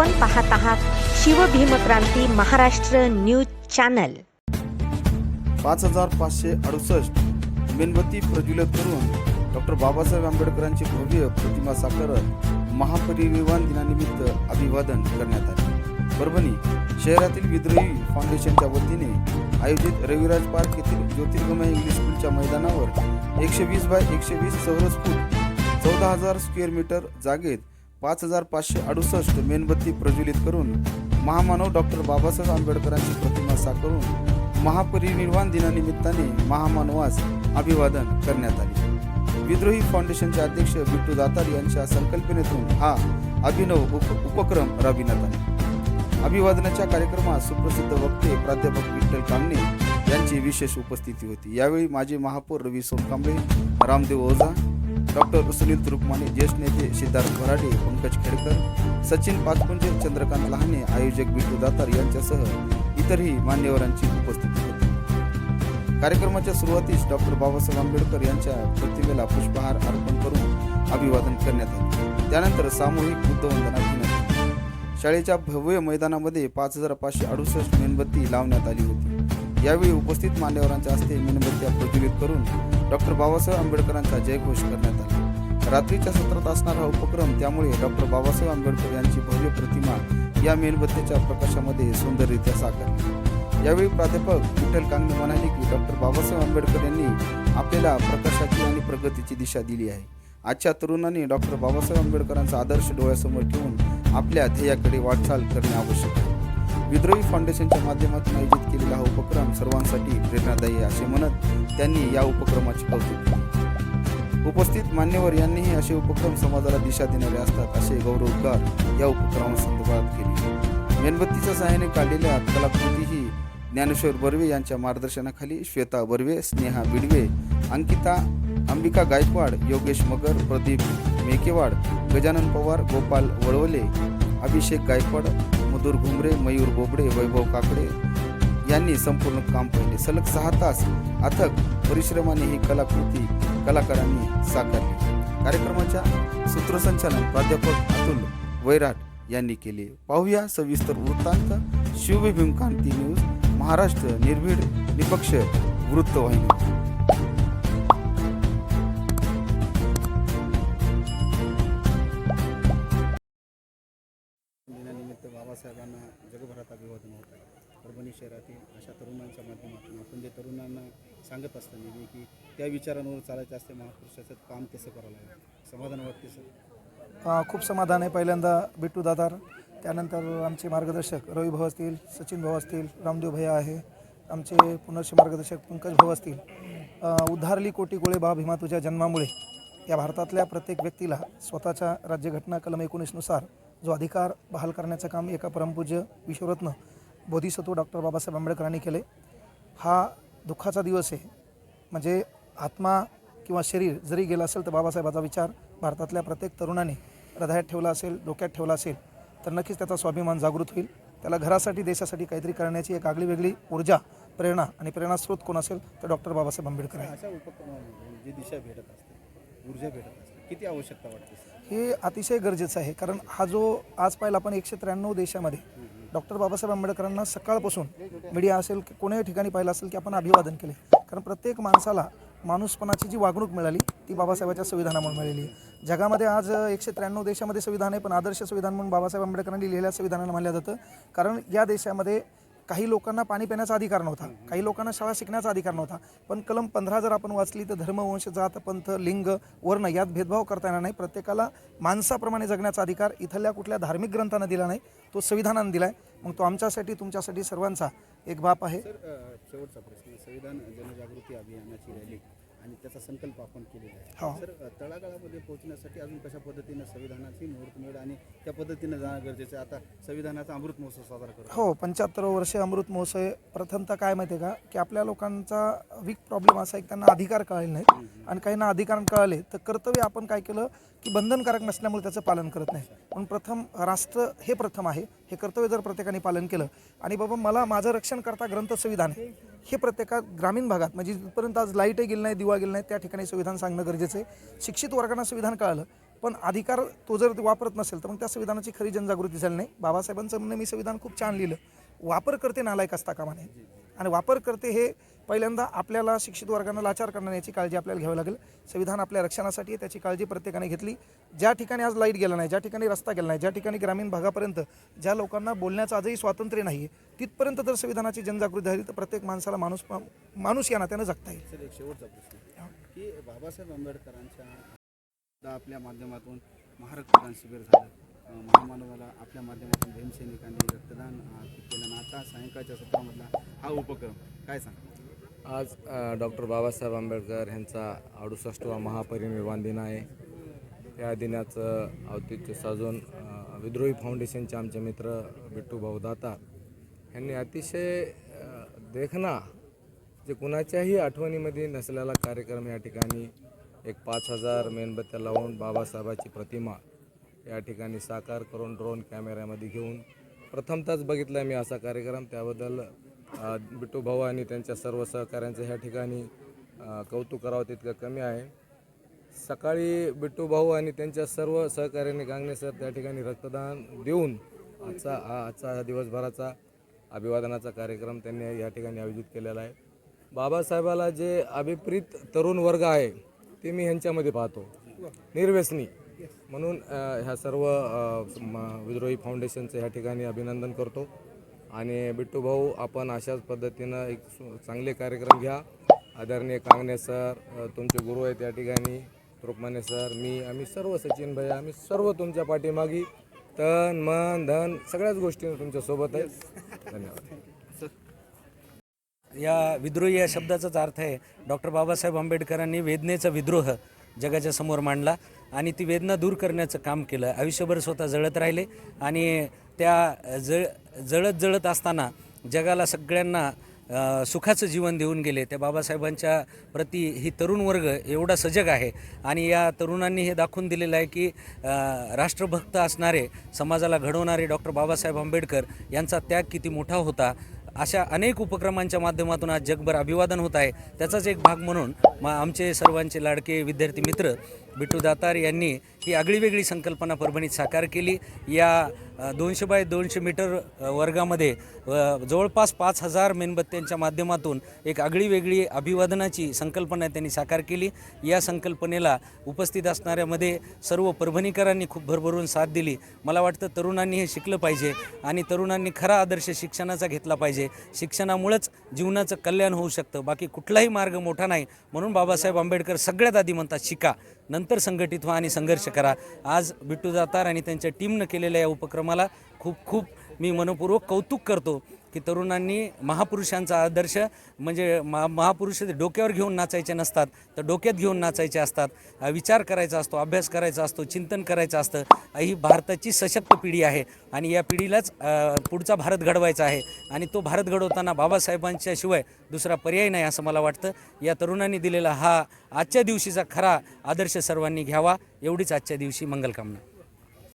आपण पाहत आहात शिवभीमक्रांती महाराष्ट्र न्यूज चॅनल. पाच हजार पाचशे अडुसष्ट मेणबत्ती प्रज्वलित करून डॉक्टर बाबासाहेब आंबेडकरांची भव्य प्रतिमा साकारत महापरिनिर्वाण दिनानिमित्त अभिवादन करण्यात आले. परभणी शहरातील विद्रोही फाउंडेशनच्या वतीने आयोजित रविराज पार्क येथील ज्योतिर्गमय इंग्लिश स्कूलच्या मैदानावर एकशे वीस बाय एकशे वीस चौरस फूट चौदा हजार स्क्वेअर मीटर जागेत पाच हजार पाचशे अडुसष्ट मेणबत्ती प्रज्वलित करून महामानव डॉक्टर बाबासाहेब आंबेडकरांची प्रतिमा साकारून महापरिनिर्वाण दिनानिमित्ताने महामानवास अभिवादन करण्यात आले. विद्रोही फाउंडेशनचे अध्यक्ष बिट्टू दातार यांच्या संकल्पनेतून हा अभिनव उप उपक्रम राबविण्यात आला. अभिवादनाच्या कार्यक्रमात सुप्रसिद्ध वक्ते प्राध्यापक विठ्ठल कामणे यांची विशेष उपस्थिती होती. यावेळी माजी महापौर रवी सोनकांबळे रामदेव ओझा डॉक्टर सुनील तुरुकमाने ज्येष्ठ नेते सिद्धार्थ भराडे पंकज खेडकर सचिन पाचपुंजे चंद्रकांत लहाने आयोजक बिटू दातार यांच्यासह इतरही मान्यवरांची उपस्थिती होती. कार्यक्रमाच्या सुरुवातीस डॉक्टर बाबासाहेब आंबेडकर यांच्या प्रतिमेला पुष्पहार अर्पण करून अभिवादन करण्यात आले. त्यानंतर सामूहिक बुद्धवंदना घेण्यात आली. शाळेच्या भव्य मैदानामध्ये पाच हजार पाचशे अडुसष्ट मेणबत्ती लावण्यात आली होती. यावेळी उपस्थित मान्यवरांच्या हस्ते मेणबत्त्या प्रज्वलित करून डॉक्टर बाबासाहेब आंबेडकरांचा जयघोष करण्यात आला. रात्रीच्या सत्रात असणारा हा उपक्रम त्यामुळे डॉक्टर बाबासाहेब आंबेडकर यांची भव्य प्रतिमा या मेणबत्तीच्या प्रकाशामध्ये सुंदररित्या साकारली. यावेळी प्राध्यापक विठ्ठल कांगणे म्हणाले की डॉक्टर बाबासाहेब आंबेडकर यांनी आपल्याला प्रकाशाची आणि प्रगतीची दिशा दिली आहे. आजच्या तरुणांनी डॉक्टर बाबासाहेब आंबेडकरांचा आदर्श डोळ्यासमोर ठेवून आपल्या ध्येयाकडे वाटचाल करणे आवश्यक आहे. विद्रोही फाउंडेशनच्या माध्यमातून आयोजित केलेला हा उपक्रम सर्वांसाठी प्रेरणादायी असे म्हणत त्यांनी या उपक्रमाचे कौतुक केले. उपस्थित मान्यवर यांनीही असे उपक्रम समाजाला दिशा देणारे असतात असे गौरवोद्गार या उपक्रमासंदर्भात केले. मेणबत्तीच्या सहाय्याने काढलेल्या कलाकृती ही ज्ञानेश्वर बर्वे यांच्या मार्गदर्शनाखाली श्वेता बर्वे स्नेहा बिडवे अंकिता अंबिका गायकवाड योगेश मगर प्रदीप मेकेवाड गजानन पवार गोपाल वळवले अभिषेक गायकवाड मधुर घुमरे मयूर बोबडे वैभव काकडे यांनी संपूर्ण काम पाहिले. सलग सहा तास अथक परिश्रमाने ही कलाकृती कलाकारांनी साकारली. कार्यक्रमाच्या सूत्रसंचालन प्राध्यापक अतुल वैराट यांनी केले. पाहूया सविस्तर वृत्तांत. शिवभीमकांती न्यूज महाराष्ट्र निर्भीड निपक्ष वृत्तवाहिनी. बाळासाहेबांना जगभरात अभिवादन होत आहे. परभणी शहरातील अशा तरुणांच्या माध्यमातून आपण जे तरुणांना सांगत असताना नेहमी की त्या विचारांवर चालायचं असते महापुरुषाचं काम कसं करावं लागेल? समाधान वाटते सर खूप समाधान आहे पहिल्यांदा बिट्टू दादार. त्यानंतर आमचे मार्गदर्शक रवी भाऊ असतील सचिन भाऊ असतील रामदेव भैया आहे. आमचे पुनर्श मार्गदर्शक पंकज भाऊ असतील. उद्धारली कोटी गोळे बा भीमा तुझ्या जन्मामुळे. या भारतातल्या प्रत्येक व्यक्तीला स्वतःच्या राज्यघटना कलम एकोणीसनुसार जो अधिकार बहाल करण्याचं काम एका परमपूज्य विश्वरत्न बोधिसत्व डॉक्टर बाबासाहेब आंबेडकरांनी केले. हा दुःखाचा दिवस आहे. म्हणजे आत्मा किंवा शरीर जरी गेलं असेल तर बाबासाहेबाचा विचार भारतातल्या प्रत्येक तरुणाने हृदयात ठेवला असेल डोक्यात ठेवला असेल तर नक्कीच त्याचा स्वाभिमान जागृत होईल. त्याला घरासाठी देशासाठी काहीतरी करण्याची एक आगळी वेगळी ऊर्जा प्रेरणा आणि प्रेरणास्रोत कोण असेल तर डॉक्टर बाबासाहेब आंबेडकर आहे जी दिशा भेटत असते ऊर्जा भेटत असते किती आवश्यकता वाटते हे अतिशय गरजेचं आहे कारण हा जो आज पाहिला आपण एकशे त्र्याण्णव देशामध्ये डॉक्टर बाबासाहेब आंबेडकरांना सकाळपासून मीडिया असेल की कोणाही ठिकाणी पाहिलं असेल की आपण अभिवादन केले. कारण प्रत्येक माणसाला माणूसपणाची जी वागणूक मिळाली ती बाबासाहेबाच्या संविधानामुळे मिळाली. आहे जगामध्ये आज एकशे त्र्याण्णव देशामध्ये संविधान आहे पण आदर्श संविधान म्हणून बाबासाहेब आंबेडकरांनी लिहिलेल्या संविधानाला मानलं जातं. कारण या देशामध्ये काही लोकांना पाणी पिण्याचा अधिकार नव्हता. काही लोकांना शाळा शिकण्याचा अधिकार नव्हता. पण कलम पंधरा जर आपण वाचली तर धर्म वंश जात पंथ लिंग वर्ण यात भेदभाव करता येणार नाही. प्रत्येकाला माणसाप्रमाणे जगण्याचा अधिकार इथल्या कुठल्या धार्मिक ग्रंथानं दिला नाही. तो संविधानानं दिला आहे मग तो आमच्यासाठी तुमच्यासाठी सर्वांचा एक बाप आहे. संविधान जनजागृती अभियानाची रॅली. आणि त्याचा संकल्प आपण केलेला हो. आहे सर अ, तळागाळामध्ये पोहोचण्यासाठी अजून कशा पद्धतीनं संविधानाची मुहूर्त मिळेल आणि त्या पद्धतीनं जाणं गरजेचं आहे? आता संविधानाचा अमृत महोत्सव साजरा करतो हो पंच्याहत्तर वर्षे अमृत महोत्सव प्रथमतः काय माहिती आहे का? की आपल्या लोकांचा वीक प्रॉब्लेम असा आहे की त्यांना अधिकार कळले नाहीत. आणि काहींना अधिकार कळले तर कर्तव्य आपण काय केलं? की बंधनकारक नसल्यामुळे त्याचं पालन करत नाही. पण प्रथम राष्ट्र हे प्रथम आहे. हे कर्तव्य जर प्रत्येकाने पालन केलं. आणि बाबा मला माझं रक्षण करता ग्रंथ संविधान आहे हे प्रत्येकात ग्रामीण भागात म्हणजे जिथपर्यंत आज लाईटही गेली नाही दिवा गेली नाही त्या ठिकाणी संविधान सांगणं गरजेचं आहे. शिक्षित वर्गांना संविधान कळालं पण अधिकार तो जर वापरत नसेल तर मग त्या संविधानाची खरी जनजागृती झाली नाही. बाबासाहेबांचं म्हणणं मी संविधान खूप छान लिहिलं. वापरकर्ते नालायक असता कामा नये. आणि वापरकर्ते हे पहिल्यांदा आपल्याला शिक्षित वर्गांना लाचार करणार याची काळजी आपल्याला घ्यावी लागेल. संविधान आपल्या रक्षणासाठी आहे त्याची काळजी प्रत्येकाने घेतली. ज्या ठिकाणी आज लाइट गेला नाही ज्या ठिकाणी रस्ता गेला नाही ज्या ठिकाणी ग्रामीण भागापर्यंत ज्या लोकांना बोलण्याचं आजही स्वातंत्र्य नाही तिथपर्यंत जर संविधानाची जनजागृती झाली तर प्रत्येक माणसाला माणूस माणूस या नात्यानं जगता येईल. शेवटचा प्रश्न. की बाबासाहेब आंबेडकरांच्या आपल्या माध्यमातून महारक्तदान शिबिर झालं. महामानवाला आपल्या माध्यमातून भीमसैनिकांनी रक्तदान केलं. आता सायंकाळच्या सत्रामधला हा उपक्रम काय सांग आज डॉक्टर बाबासाहेब आंबेडकर यांचा अडुसष्टवा महापरिनिर्वाण दिन आहे. त्या दिनाचं औतिथ्य साजून विद्रोही फाउंडेशनचे आमचे मित्र बिट्टू भाऊ दाता यांनी अतिशय देखना देखणा जे कुणाच्याही आठवणीमध्ये नसलेला कार्यक्रम या ठिकाणी एक पाच हजार मेणबत्त्या लावून बाबासाहेबाची प्रतिमा या ठिकाणी साकार करून ड्रोन कॅमेऱ्यामध्ये घेऊन प्रथमतच बघितला मी असा कार्यक्रम. त्याबद्दल बिट्टू भाऊ आणि त्यांच्या सर्व सहकाऱ्यांचं ह्या ठिकाणी कौतुक करावं तितकं कमी आहे. सकाळी बिट्टू भाऊ आणि त्यांच्या सर्व सहकार्याने गांगणे सर त्या ठिकाणी रक्तदान देऊन आजचा हा आजचा हा दिवसभराचा अभिवादनाचा कार्यक्रम त्यांनी या ठिकाणी आयोजित केलेला आहे. बाबासाहेबाला जे अभिप्रीत तरुण वर्ग आहे ते मी ह्यांच्यामध्ये पाहतो. निर्व्यसनी. म्हणून ह्या सर्व म- विद्रोही फाउंडेशनचं ह्या ठिकाणी अभिनंदन करतो. आणि बिट्टू भाऊ आपण अशाच पद्धतीनं एक चांगले कार्यक्रम घ्या. आदरणीय कांगणे सर तुमचे गुरु आहेत या ठिकाणी. रुक्माने सर मी आम्ही सर्व सचिन भाई आम्ही सर्व तुमच्या पाठीमागी. तन मन धन सगळ्याच गोष्टी तुमच्यासोबत आहेत. धन्यवाद. या विद्रोही या शब्दाचाच अर्थ आहे. डॉक्टर बाबासाहेब आंबेडकरांनी वेदनेचा विद्रोह जगाच्या समोर मांडला आणि ती वेदना दूर करण्याचं काम केलं. आयुष्यभर स्वतः जळत राहिले आणि त्या जळ जळत जळत असताना जगाला सगळ्यांना सुखाचं जीवन देऊन गेले. त्या बाबासाहेबांच्या प्रती ही तरुण वर्ग एवढा सजग आहे आणि या तरुणांनी हे दाखवून दिलेलं आहे की राष्ट्रभक्त असणारे समाजाला घडवणारे डॉक्टर बाबासाहेब आंबेडकर यांचा त्याग किती मोठा होता. अशा अनेक उपक्रमांच्या माध्यमातून आज जगभर अभिवादन होत आहे. त्याचाच एक भाग म्हणून मा आमचे सर्वांचे लाडके विद्यार्थी मित्र बिट्टू दातार यांनी ही आगळीवेगळी संकल्पना परभणीत साकार केली. या दोनशे बाय दोनशे मीटर वर्गामध्ये जवळपास पाच हजार मेणबत्त्यांच्या माध्यमातून एक आगळीवेगळी अभिवादनाची संकल्पना त्यांनी साकार केली. या संकल्पनेला उपस्थित असणाऱ्यामध्ये सर्व परभणीकरांनी खूप भरभरून साथ दिली. मला वाटतं तरुणांनी हे शिकलं पाहिजे आणि तरुणांनी खरा आदर्श शिक्षणाचा घेतला पाहिजे. शिक्षणामुळेच जीवनाचं कल्याण होऊ शकतं. बाकी कुठलाही मार्ग मोठा नाही. म्हणून बाबासाहेब आंबेडकर सगळ्यात आधी म्हणतात शिका. नंतर संघटित व्हा आणि संघर्ष करा. आज बिट्टू जातार आणि त्यांच्या टीमनं केलेल्या या उपक्रमाला खूप खूप मी मनपूर्वक कौतुक करतो की तरुणांनी महापुरुषांचा आदर्श म्हणजे महा महापुरुष ते डोक्यावर घेऊन नाचायचे नसतात तर डोक्यात घेऊन नाचायचे असतात. विचार करायचा असतो अभ्यास करायचा असतो चिंतन करायचं असतं. ही भारताची सशक्त पिढी आहे आणि या पिढीलाच पुढचा भारत घडवायचा आहे. आणि तो भारत घडवताना बाबासाहेबांच्या शिवाय दुसरा पर्याय नाही असं मला वाटतं. या तरुणांनी दिलेला हा आजच्या दिवशीचा खरा आदर्श सर्वांनी घ्यावा. एवढीच आजच्या दिवशी मंगलकामना.